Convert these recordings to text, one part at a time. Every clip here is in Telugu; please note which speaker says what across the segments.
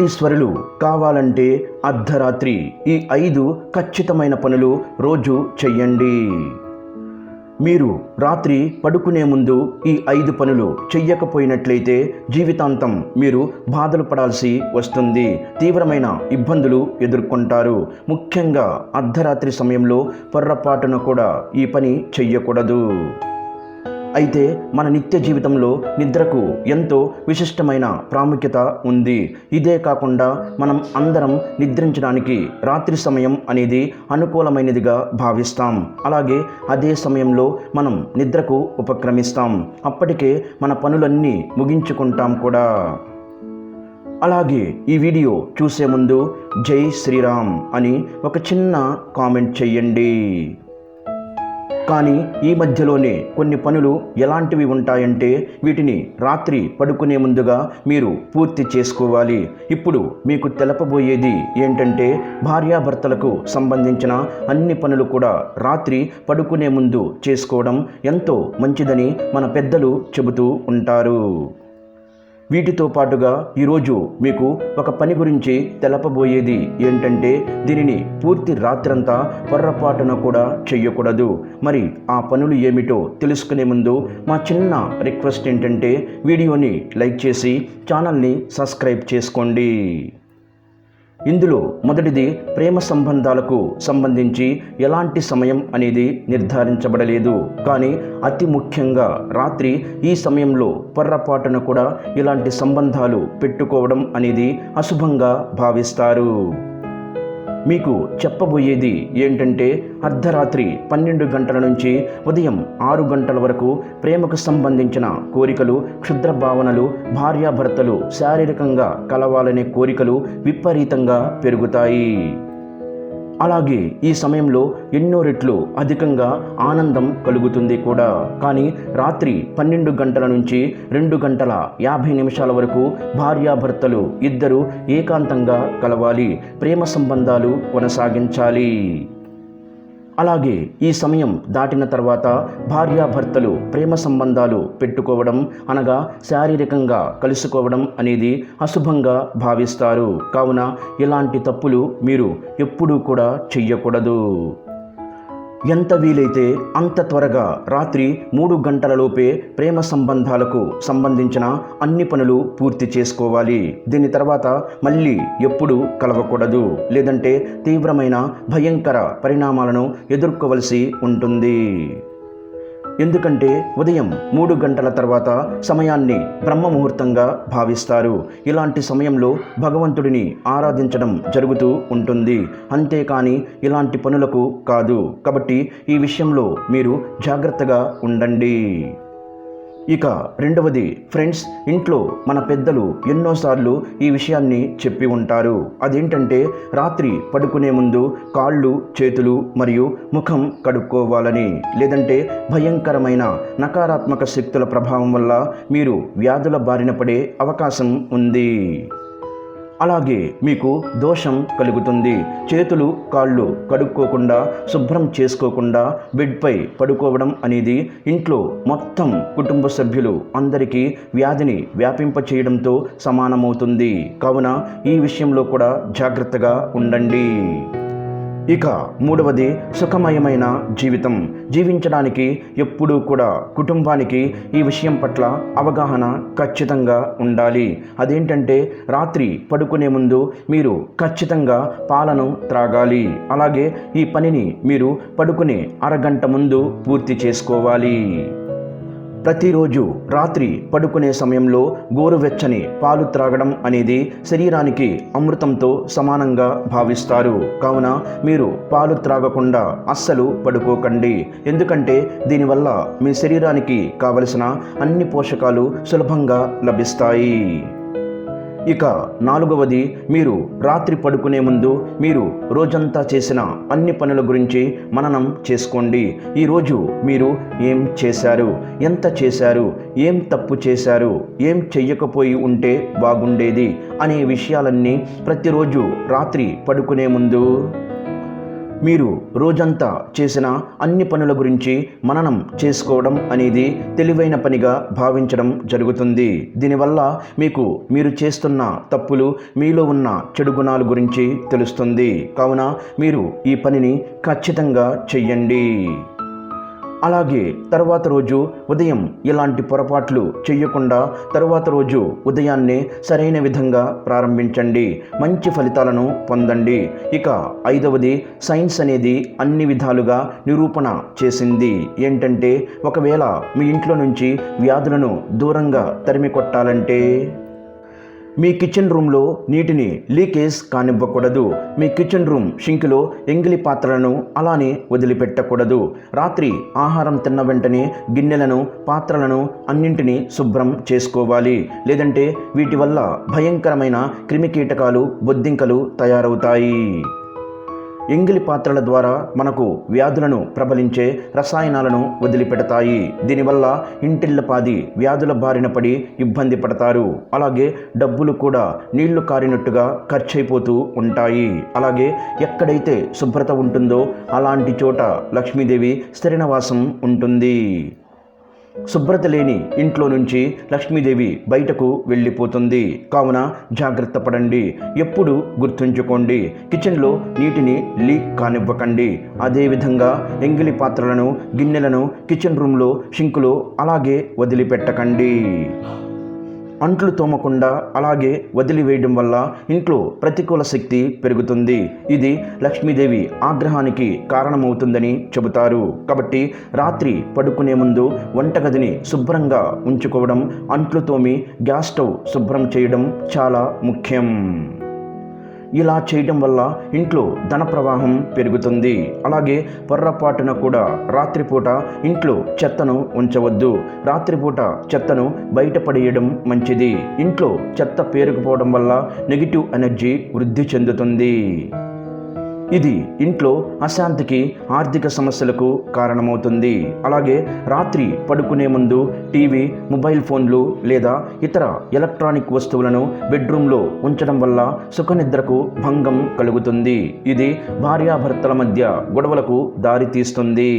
Speaker 1: కోటీశ్వరులు కావాలంటే అర్ధరాత్రి ఈ ఐదు ఖచ్చితమైన పనులు రోజు చెయ్యండి. మీరు రాత్రి పడుకునే ముందు ఈ ఐదు పనులు చెయ్యకపోయినట్లయితే జీవితాంతం మీరు బాధలు పడాల్సి వస్తుంది. తీవ్రమైన ఇబ్బందులు ఎదుర్కొంటారు. ముఖ్యంగా అర్ధరాత్రి సమయంలో పొర్రపాటున కూడా ఈ పని చెయ్యకూడదు. అయితే మన నిత్య జీవితంలో నిద్రకు ఎంతో విశిష్టమైన ప్రాముఖ్యత ఉంది. ఇదే కాకుండా మనం అందరం నిద్రించడానికి రాత్రి సమయం అనేది అనుకూలమైనదిగా భావిస్తాం. అలాగే అదే సమయంలో మనం నిద్రకు ఉపక్రమిస్తాం. అప్పటికే మన పనులన్నీ ముగించుకుంటాం కూడా. అలాగే ఈ వీడియో చూసే ముందు జై శ్రీరామ్ అని ఒక చిన్న కామెంట్ చెయ్యండి. కానీ ఈ మధ్యలోనే కొన్ని పనులు ఎలాంటివి ఉంటాయంటే వీటిని రాత్రి పడుకునే ముందుగా మీరు పూర్తి చేసుకోవాలి. ఇప్పుడు మీకు తెలపబోయేది ఏంటంటే భార్యాభర్తలకు సంబంధించిన అన్ని పనులు కూడా రాత్రి పడుకునే ముందు చేసుకోవడం ఎంతో మంచిదని మన పెద్దలు చెబుతూ ఉంటారు. వీటితో పాటుగా ఈరోజు మీకు ఒక పని గురించి తెలపబోయేది ఏంటంటే దీనిని పూర్తి రాత్రంతా పొర్రపాటున కూడా చెయ్యకూడదు. మరి ఆ పనులు ఏమిటో తెలుసుకునే ముందు మా చిన్న రిక్వెస్ట్ ఏంటంటే వీడియోని లైక్ చేసి ఛానల్ని సబ్స్క్రైబ్ చేసుకోండి. ఇందులో మొదటిది ప్రేమ సంబంధాలకు సంబంధించి ఎలాంటి సమయం అనేది నిర్ధారించబడలేదు. కానీ అతి ముఖ్యంగా రాత్రి ఈ సమయంలో పొర్రపాటున కూడా ఇలాంటి సంబంధాలు పెట్టుకోవడం అనేది అశుభంగా భావిస్తారు. మీకు చెప్పబోయేది ఏంటంటే అర్ధరాత్రి పన్నెండు గంటల నుంచి ఉదయం ఆరు గంటల వరకు ప్రేమకు సంబంధించిన కోరికలు క్షుద్ర భావనలు భార్యాభర్తలు శారీరకంగా కలవాలనే కోరికలు విపరీతంగా పెరుగుతాయి. అలాగే ఈ సమయంలో ఎన్నో రెట్లు అధికంగా ఆనందం కలుగుతుంది కూడా. కానీ రాత్రి పన్నెండు గంటల నుంచి రెండు గంటల యాభై నిమిషాల వరకు భార్యాభర్తలు ఇద్దరు ఏకాంతంగా కలవాలి. ప్రేమ సంబంధాలు కొనసాగించాలి. అలాగే ఈ సమయం దాటిన తర్వాత భార్యాభర్తలు ప్రేమ సంబంధాలు పెట్టుకోవడం అనగా శారీరకంగా కలుసుకోవడం అనేది అశుభంగా భావిస్తారు. కావున ఇలాంటి తప్పులు మీరు ఎప్పుడూ కూడా చెయ్యకూడదు. ఎంత వీలైతే అంత త్వరగా రాత్రి మూడు గంటలలోపే ప్రేమ సంబంధాలకు సంబంధించిన అన్ని పనులు పూర్తి చేసుకోవాలి. దీని తర్వాత మళ్ళీ ఎప్పుడు కలవకూడదు. లేదంటే తీవ్రమైన భయంకర పరిణామాలను ఎదుర్కోవలసి ఉంటుంది. ఎందుకంటే ఉదయం మూడు గంటల తర్వాత సమయాన్ని బ్రహ్మ ముహూర్తంగా భావిస్తారు. ఇలాంటి సమయంలో భగవంతుడిని ఆరాధించడం జరుగుతూ ఉంటుంది. అంతేకాని ఇలాంటి పనులకు కాదు. కాబట్టి ఈ విషయంలో మీరు జాగ్రత్తగా ఉండండి. ఇక రెండవది ఫ్రెండ్స్ ఇంట్లో మన పెద్దలు ఎన్నోసార్లు ఈ విషయాన్ని చెప్పి ఉంటారు. అదేంటంటే రాత్రి పడుకునే ముందు కాళ్ళు చేతులు మరియు ముఖం కడుక్కోవాలని లేదంటే భయంకరమైన నకారాత్మక శక్తుల ప్రభావం వల్ల మీరు వ్యాధుల బారిన పడే అవకాశం ఉంది. అలాగే మీకు దోషం కలుగుతుంది. చేతులు కాళ్ళు కడుక్కోకుండా శుభ్రం చేసుకోకుండా బెడ్పై పడుకోవడం అనేది ఇంట్లో మొత్తం కుటుంబ సభ్యులు అందరికీ వ్యాధిని వ్యాపింపచేయడంతో సమానమవుతుంది. కావున ఈ విషయంలో కూడా జాగ్రత్తగా ఉండండి. ఇక మూడవది సుఖమయమైన జీవితం. జీవించడానికి ఎప్పుడూ కూడా కుటుంబానికి ఈ విషయం పట్ల అవగాహన ఖచ్చితంగా ఉండాలి. అదేంటంటే రాత్రి పడుకునే ముందు మీరు ఖచ్చితంగా పాలను త్రాగాలి. అలాగే ఈ పనిని మీరు పడుకునే అరగంట ముందు పూర్తి చేసుకోవాలి. ప్రతిరోజు రాత్రి పడుకునే సమయంలో గోరువెచ్చని పాలు త్రాగడం అనేది శరీరానికి అమృతంతో సమానంగా భావిస్తారు. కావున మీరు పాలు త్రాగకుండా అస్సలు పడుకోకండి. ఎందుకంటే దీనివల్ల మీ శరీరానికి కావలసిన అన్ని పోషకాలు సులభంగా లభిస్తాయి. ఇక నాలుగవది మీరు రాత్రి పడుకునే ముందు మీరు రోజంతా చేసిన అన్ని పనుల గురించి మననం చేసుకోండి. ఈరోజు మీరు ఏం చేశారు? ఎంత చేశారు? ఏం తప్పు చేశారు? ఏం చెయ్యకపోయి ఉంటే బాగుండేది? అనే విషయాలన్నీ ప్రతిరోజు రాత్రి పడుకునే ముందు మీరు రోజంతా చేసిన అన్ని పనుల గురించి మననం చేసుకోవడం అనేది తెలివైన పనిగా భావించడం జరుగుతుంది. దీనివల్ల మీకు మీరు చేస్తున్న తప్పులు మీలో ఉన్న చెడు గుణాల గురించి తెలుస్తుంది. కావున మీరు ఈ పనిని ఖచ్చితంగా చెయ్యండి. అలాగే తర్వాత రోజు ఉదయం ఇలాంటి పొరపాట్లు చేయకుండా తరువాత రోజు ఉదయాన్నే సరైన విధంగా ప్రారంభించండి. మంచి ఫలితాలను పొందండి. ఇక ఐదవది సైన్స్ అనేది అన్ని విధాలుగా నిరూపణ చేసింది. ఏంటంటే ఒకవేళ మీ ఇంట్లో నుంచి వ్యాధులను దూరంగా తరిమి కొట్టాలంటే మీ కిచెన్ రూమ్లో నీటిని లీకేజ్ కానివ్వకూడదు. మీ కిచెన్ రూమ్ షింక్లో ఎంగిలి పాత్రలను అలానే వదిలిపెట్టకూడదు. రాత్రి ఆహారం తిన్న వెంటనే గిన్నెలను పాత్రలను అన్నింటినీ శుభ్రం చేసుకోవాలి. లేదంటే వీటి వల్ల భయంకరమైన క్రిమికీటకాలు బొద్దింకలు తయారవుతాయి. ఎంగిలి పాత్రల ద్వారా మనకు వ్యాధులను ప్రబలించే రసాయనాలను వదిలిపెడతాయి. దీనివల్ల ఇంటిల్లపాది వ్యాధుల బారిన పడి ఇబ్బంది పడతారు. అలాగే డబ్బులు కూడా నీళ్ళు కారినట్టుగా ఖర్చయిపోతూ ఉంటాయి. అలాగే ఎక్కడైతే శుభ్రత ఉంటుందో అలాంటి చోట లక్ష్మీదేవి స్థిరనివాసం ఉంటుంది. శుభ్రత లేని ఇంట్లో నుంచి లక్ష్మీదేవి బయటకు వెళ్ళిపోతుంది. కావున జాగ్రత్త పడండి. ఎప్పుడు గుర్తుంచుకోండి. కిచెన్లో నీటిని లీక్ కానివ్వకండి. అదేవిధంగా ఎంగిలి పాత్రలను గిన్నెలను కిచెన్ రూమ్లో షింకులో అలాగే వదిలిపెట్టకండి. అంట్లు తోమకుండా అలాగే వదిలివేయడం వల్ల ఇంట్లో ప్రతికూల శక్తి పెరుగుతుంది. ఇది లక్ష్మీదేవి ఆగ్రహానికి కారణమవుతుందని చెబుతారు. కాబట్టి రాత్రి పడుకునే ముందు వంటగదిని శుభ్రంగా ఉంచుకోవడం అంట్లు తోమి గ్యాస్ స్టవ్ శుభ్రం చేయడం చాలా ముఖ్యం. ఇలా చేయడం వల్ల ఇంట్లో ధన ప్రవాహం పెరుగుతుంది. అలాగే పొర్రపాటున కూడా రాత్రిపూట ఇంట్లో చెత్తను ఉంచవద్దు. రాత్రిపూట చెత్తను బయటపడేయడం మంచిది. ఇంట్లో చెత్త పేరుకుపోవడం వల్ల నెగిటివ్ ఎనర్జీ వృద్ధి చెందుతుంది. ఇది ఇంట్లో అశాంతికి ఆర్థిక సమస్యలకు కారణమవుతుంది. అలాగే రాత్రి పడుకునే ముందు టీవీ మొబైల్ ఫోన్లు లేదా ఇతర ఎలక్ట్రానిక్ వస్తువులను బెడ్రూమ్లో ఉంచడం వల్ల సుఖనిద్రకు భంగం కలుగుతుంది. ఇది భార్యాభర్తల మధ్య గొడవలకు దారితీస్తుంది.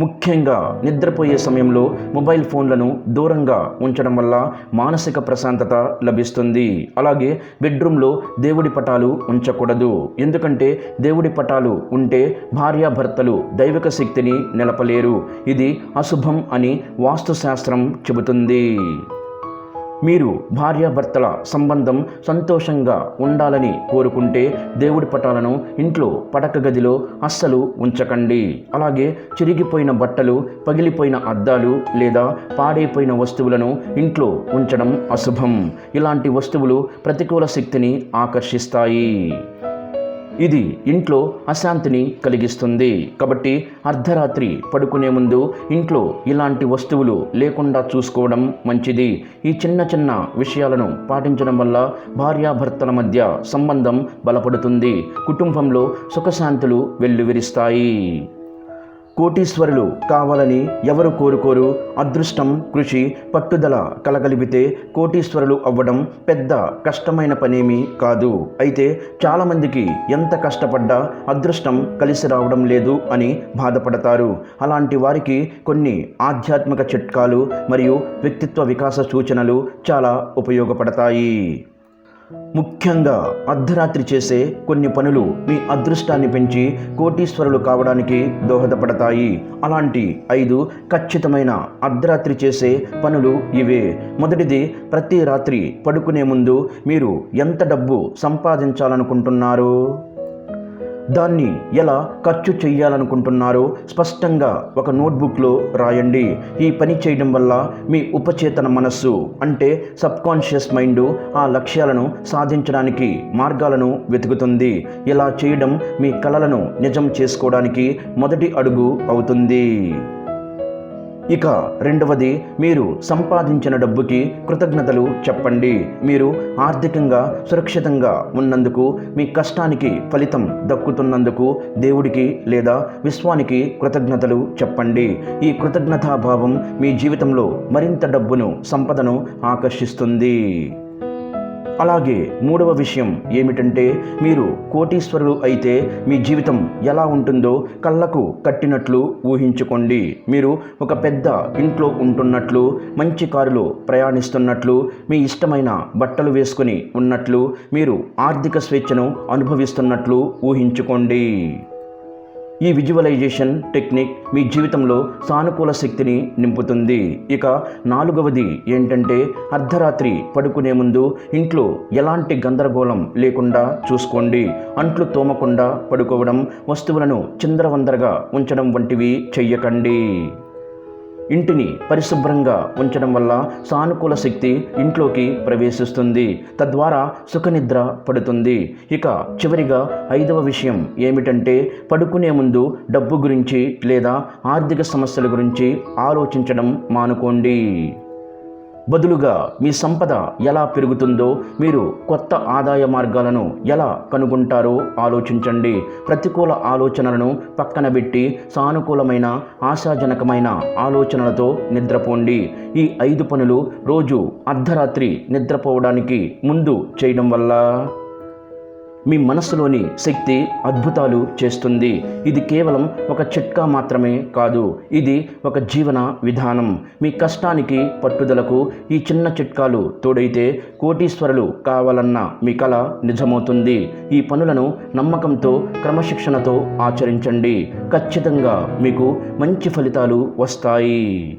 Speaker 1: ముఖ్యంగా నిద్రపోయే సమయంలో మొబైల్ ఫోన్లను దూరంగా ఉంచడం వల్ల మానసిక ప్రశాంతత లభిస్తుంది. అలాగే బెడ్రూమ్లో దేవుడి పటాలు ఉంచకూడదు. ఎందుకంటే దేవుడి పటాలు ఉంటే భార్యాభర్తలు దైవిక శక్తిని నిలపలేరు. ఇది అశుభం అని వాస్తుశాస్త్రం చెబుతుంది. మీరు భార్యాభర్తల సంబంధం సంతోషంగా ఉండాలని కోరుకుంటే దేవుడి పటాలను ఇంట్లో పడక గదిలో అస్సలు ఉంచకండి. అలాగే చిరిగిపోయిన బట్టలు పగిలిపోయిన అద్దాలు లేదా పాడైపోయిన వస్తువులను ఇంట్లో ఉంచడం అశుభం. ఇలాంటి వస్తువులు ప్రతికూల శక్తిని ఆకర్షిస్తాయి. ఇది ఇంట్లో అశాంతిని కలిగిస్తుంది. కాబట్టి అర్ధరాత్రి పడుకునే ముందు ఇంట్లో ఇలాంటి వస్తువులు లేకుండా చూసుకోవడం మంచిది. ఈ చిన్న చిన్న విషయాలను పాటించడం వల్ల భార్యాభర్తల మధ్య సంబంధం బలపడుతుంది. కుటుంబంలో సుఖశాంతులు వెల్లువిరిస్తాయి. కోటీశ్వరులు కావాలని ఎవరు కోరుకోరు? అదృష్టం కృషి పట్టుదల కలగలిపితే కోటీశ్వరులు అవ్వడం పెద్ద కష్టమైన పనేమీ కాదు. అయితే చాలామందికి ఎంత కష్టపడ్డా అదృష్టం కలిసి రావడం లేదు అని బాధపడతారు. అలాంటి వారికి కొన్ని ఆధ్యాత్మిక చిట్కాలు మరియు వ్యక్తిత్వ వికాస సూచనలు చాలా ఉపయోగపడతాయి. ముఖ్యంగా అర్ధరాత్రి చేసే కొన్ని పనులు మీ అదృష్టాన్ని పెంచి కోటీశ్వరులు కావడానికి దోహదపడతాయి. అలాంటి ఐదు ఖచ్చితమైన అర్ధరాత్రి చేసే పనులు ఇవే. మొదటిది ప్రతి రాత్రి పడుకునే ముందు మీరు ఎంత డబ్బు సంపాదించాలనుకుంటున్నారు? దాన్ని ఎలా ఖర్చు చేయాలనుకుంటున్నారో స్పష్టంగా ఒక నోట్బుక్లో రాయండి. ఈ పని చేయడం వల్ల మీ ఉపచేతన మనస్సు అంటే సబ్కాన్షియస్ మైండ్ ఆ లక్ష్యాలను సాధించడానికి మార్గాలను వెతుకుతుంది. ఇలా చేయడం మీ కలలను నిజం చేసుకోవడానికి మొదటి అడుగు అవుతుంది. ఇక రెండవది మీరు సంపాదించిన డబ్బుకి కృతజ్ఞతలు చెప్పండి. మీరు ఆర్థికంగా సురక్షితంగా ఉన్నందుకు మీ కష్టానికి ఫలితం దక్కుతున్నందుకు దేవుడికి లేదా విశ్వానికి కృతజ్ఞతలు చెప్పండి. ఈ కృతజ్ఞతాభావం మీ జీవితంలో మరింత డబ్బును సంపదను ఆకర్షిస్తుంది. అలాగే మూడవ విషయం ఏమిటంటే మీరు కోటీశ్వరులు అయితే మీ జీవితం ఎలా ఉంటుందో కళ్ళకు కట్టినట్లు ఊహించుకోండి. మీరు ఒక పెద్ద ఇంట్లో ఉంటున్నట్లు మంచి కారులో ప్రయాణిస్తున్నట్లు మీ ఇష్టమైన బట్టలు వేసుకుని ఉన్నట్లు మీరు ఆర్థిక స్వేచ్ఛను అనుభవిస్తున్నట్లు ఊహించుకోండి. ఈ విజువలైజేషన్ టెక్నిక్ మీ జీవితంలో సానుకూల శక్తిని నింపుతుంది. ఇక నాలుగవది ఏంటంటే అర్ధరాత్రి పడుకునే ముందు ఇంట్లో ఎలాంటి గందరగోళం లేకుండా చూసుకోండి. అంట్లు తోమకుండా పడుకోవడం వస్తువులను చిందరవందరగా ఉంచడం వంటివి చెయ్యకండి. ఇంటిని పరిశుభ్రంగా ఉంచడం వల్ల సానుకూల శక్తి ఇంట్లోకి ప్రవేశిస్తుంది. తద్వారా సుఖనిద్ర పడుతుంది. ఇక చివరిగా ఐదవ విషయం ఏమిటంటే పడుకునే ముందు డబ్బు గురించి లేదా ఆర్థిక సమస్యల గురించి ఆలోచించడం మానుకోండి. బదులుగా మీ సంపద ఎలా పెరుగుతుందో మీరు కొత్త ఆదాయ మార్గాలను ఎలా కనుగొంటారో ఆలోచించండి. ప్రతికూల ఆలోచనలను పక్కన పెట్టి సానుకూలమైన ఆశాజనకమైన ఆలోచనలతో నిద్రపోండి. ఈ ఐదు పనులు రోజు అర్ధరాత్రి నిద్రపోవడానికి ముందు చేయడం వల్ల మీ మనస్సులోని శక్తి అద్భుతాలు చేస్తుంది. ఇది కేవలం ఒక చిట్కా మాత్రమే కాదు. ఇది ఒక జీవన విధానం. మీ కష్టానికి పట్టుదలకు ఈ చిన్న చిట్కాలు తోడైతే కోటీశ్వరులు కావాలన్న మీ కళ నిజమవుతుంది. ఈ పనులను నమ్మకంతో క్రమశిక్షణతో ఆచరించండి. ఖచ్చితంగా మీకు మంచి ఫలితాలు వస్తాయి.